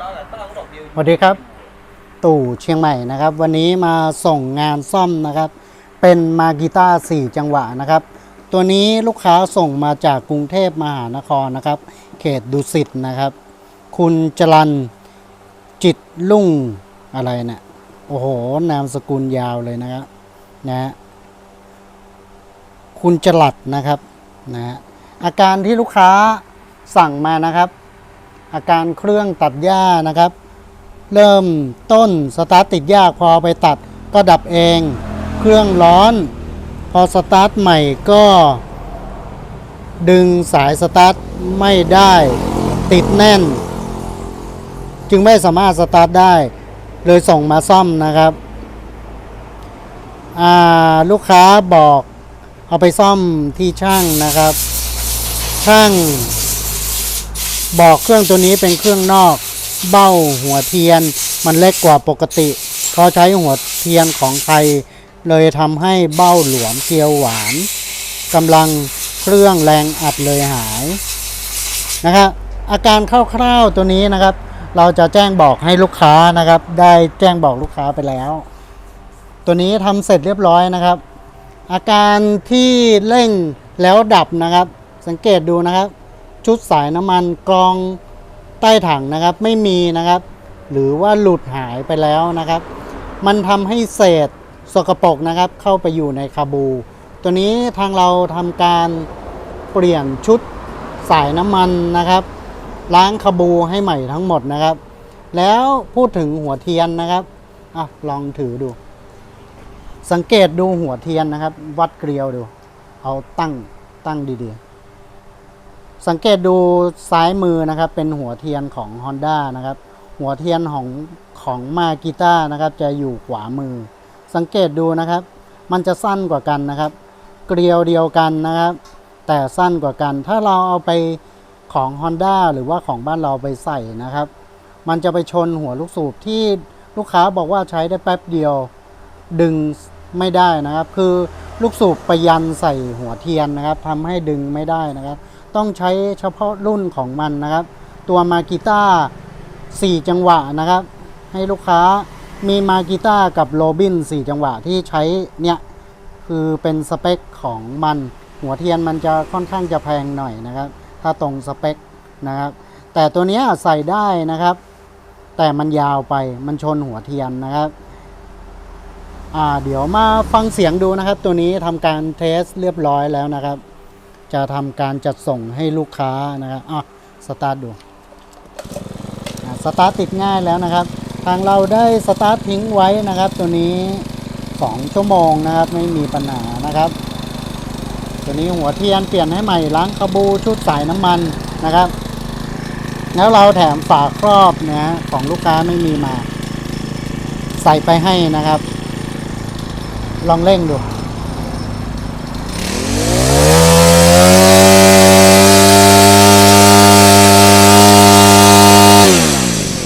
สวัสดีครับ ตู่เชียงใหม่นะครับ วันนี้มาส่งงานซ่อมนะครับ เป็นมากีต้าสี่จังหวะนะครับ ตัวนี้ลูกค้าส่งมาจากกรุงเทพมหานครนะครับ เขตดุสิตนะครับ คุณจรันจิตลุ่งอะไรเนะี่ยโอ้โห นามสกุลยาวเลยนะครับนะ คุณจลัดนะครับนะอาการที่ลูกค้าสั่งมานะครับ อาการเครื่องตัดหญ้านะครับ เริ่มต้นสตาร์ทติดยาพอไปตัดก็ดับเอง เครื่องร้อน พอสตาร์ทใหม่ก็ ดึงสายสตาร์ทไม่ได้ติดแน่น จึงไม่สามารถสตาร์ทได้ เลยส่งมาซ่อมนะครับลูกค้าบอกเอาไปซ่อมที่ช่างนะครับ ช่าง บอกเครื่องตัวนี้เป็นเครื่องนอก เบ้าหัวเทียน มันเล็กกว่าปกติเขาใช้หัวเทียนของไทย เลยทำให้เบ้าหลวมเกลียวหวานกำลังเครื่องแรงอัดเลยหายนะครับอาการคร่าวๆตัวนี้นะครับ เราจะแจ้งบอกให้ลูกค้านะครับ ได้แจ้งบอกลูกค้าไปแล้ว ตัวนี้ทำเสร็จเรียบร้อยนะครับ อาการที่เร่งแล้วดับนะครับ สังเกตดูนะครับ ชุดสายน้ำมันกรองใต้ถังนะครับไม่มีนะครับ หรือว่าหลุดหายไปแล้วนะครับ มันทำให้เศษสกปรกนะครับ เข้าไปอยู่ในคาบู ตัวนี้ทางเราทำการเปลี่ยนชุดสายน้ำมันนะครับ ล้างคาบูให้ใหม่ทั้งหมดนะครับ แล้วพูดถึงหัวเทียนนะครับอะลองถือดู สังเกตดูหัวเทียนนะครับ วัดเกลียวดู เอาตั้งตั้งดีๆ สังเกตดูซ้ายมือนะครับเป็นหัวเทียนของ Honda นะครับ หัวเทียนของของมากิต้านะครับจะอยู่ขวามือ สังเกตดูนะครับ มันจะสั้นกว่ากันนะครับ เกลียวเดียวกันนะครับ แต่สั้นกว่ากัน ถ้าเราเอาไปของ Honda หรือว่าของบ้านเราไปใส่นะครับ มันจะไปชนหัวลูกสูบที่ลูกค้าบอกว่าใช้ได้แป๊บเดียว ดึงไม่ได้นะครับ คือลูกสูบไปยันใส่หัวเทียนนะครับทำให้ดึงไม่ได้นะครับ ต้องใช้เฉพาะรุ่นของมันนะครับ ตัวมากิต้า4จังหวะนะครับ ให้ลูกค้ามีมากิต้ากับโรบิน4จังหวะที่ใช้เนี่ยคือเป็นสเปคของมัน หัวเทียนมันจะค่อนข้างจะแพงหน่อยนะครับ ถ้าตรงสเปคนะครับ แต่ตัวนี้ใส่ได้นะครับ แต่มันยาวไปมันชนหัวเทียนนะครับอ่าเดี๋ยวมาฟังเสียงดูนะครับ ตัวนี้ทำการเทสเรียบร้อยแล้วนะครับ จะทำการจัดส่งให้ลูกค้านะครับอะสตาร์ทดูสตาร์ทติดง่ายแล้วนะครับ ทางเราได้สตาร์ททิ้งไว้นะครับ ตัวนี้ 2 ชั่วโมงนะครับ ไม่มีปัญหานะครับ ตัวนี้หัวเทียนเปลี่ยนให้ใหม่ล้างคาบูชุดสายน้ำมันนะครับ แล้วเราแถมฝาครอบนะฮะของลูกค้าไม่มีมา ใส่ไปให้นะครับ ลองเร่งดู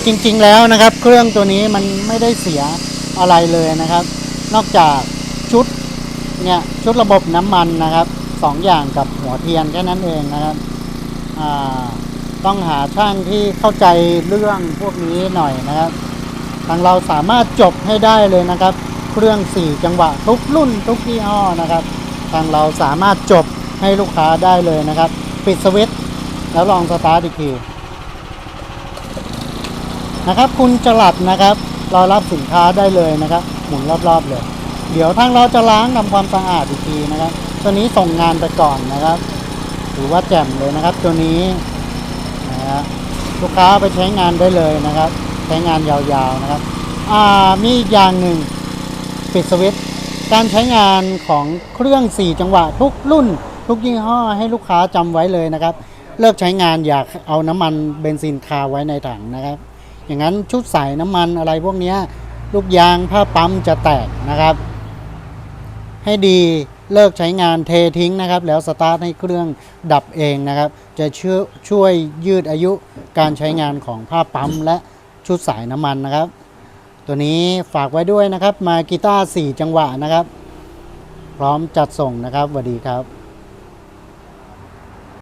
จริง ๆ แล้วนะครับ เครื่องตัวนี้มันไม่ได้เสียอะไรเลยนะครับ นอกจากชุดเนี่ยชุดระบบน้ำมันนะครับสองอย่างกับหัวเทียนแค่นั้นเองนะครับต้องหาช่างที่เข้าใจเรื่องพวกนี้หน่อยนะครับ ทางเราสามารถจบให้ได้เลยนะครับ เครื่อง 4 จังหวะทุกรุ่นทุกยี่ห้อนะครับ ทางเราสามารถจบให้ลูกค้าได้เลยนะครับ ปิดสวิตช์แล้วลองสตาร์ทอีกที นะครับ คุณจลัดนะครับรอรับสินค้าได้เลยนะครับ หมุนรอบๆเลย เดี๋ยวทางเราจะล้างทำความสะอาดอีกทีนะครับ ตัวนี้ส่งงานไปก่อนนะครับถือว่าแจ่มเลยนะครับ ตัวนี้นะฮะลูกค้าไปใช้งานได้เลยนะครับ ใช้งานยาวๆนะครับอ่ามีอีกอย่างหนึ่งปิดสวิตช์การใช้งานของเครื่อง 4 จังหวะ ทุกรุ่น ทุกยี่ห้อให้ลูกค้าจำไว้เลยนะครับ เลิกใช้งานอยากเอาน้ำมันเบนซินคาไว้ในถังนะครับ อย่างนั้นชุดใส่น้ำมันอะไรพวกนี้ลูกยางผ้าปั๊มจะแตกนะครับ ให้ดีเลิกใช้งานเททิ้งนะครับ แล้วสตาร์ทให้เครื่องดับเองนะครับ จะช่วยช่วยยืดอายุการใช้งานของผ้าปั๊มและชุดสายน้ำมันนะครับ ตัวนี้ฝากไว้ด้วยนะครับมากีตาร์4จังหวะนะครับ พร้อมจัดส่งนะครับสวัสดีครับ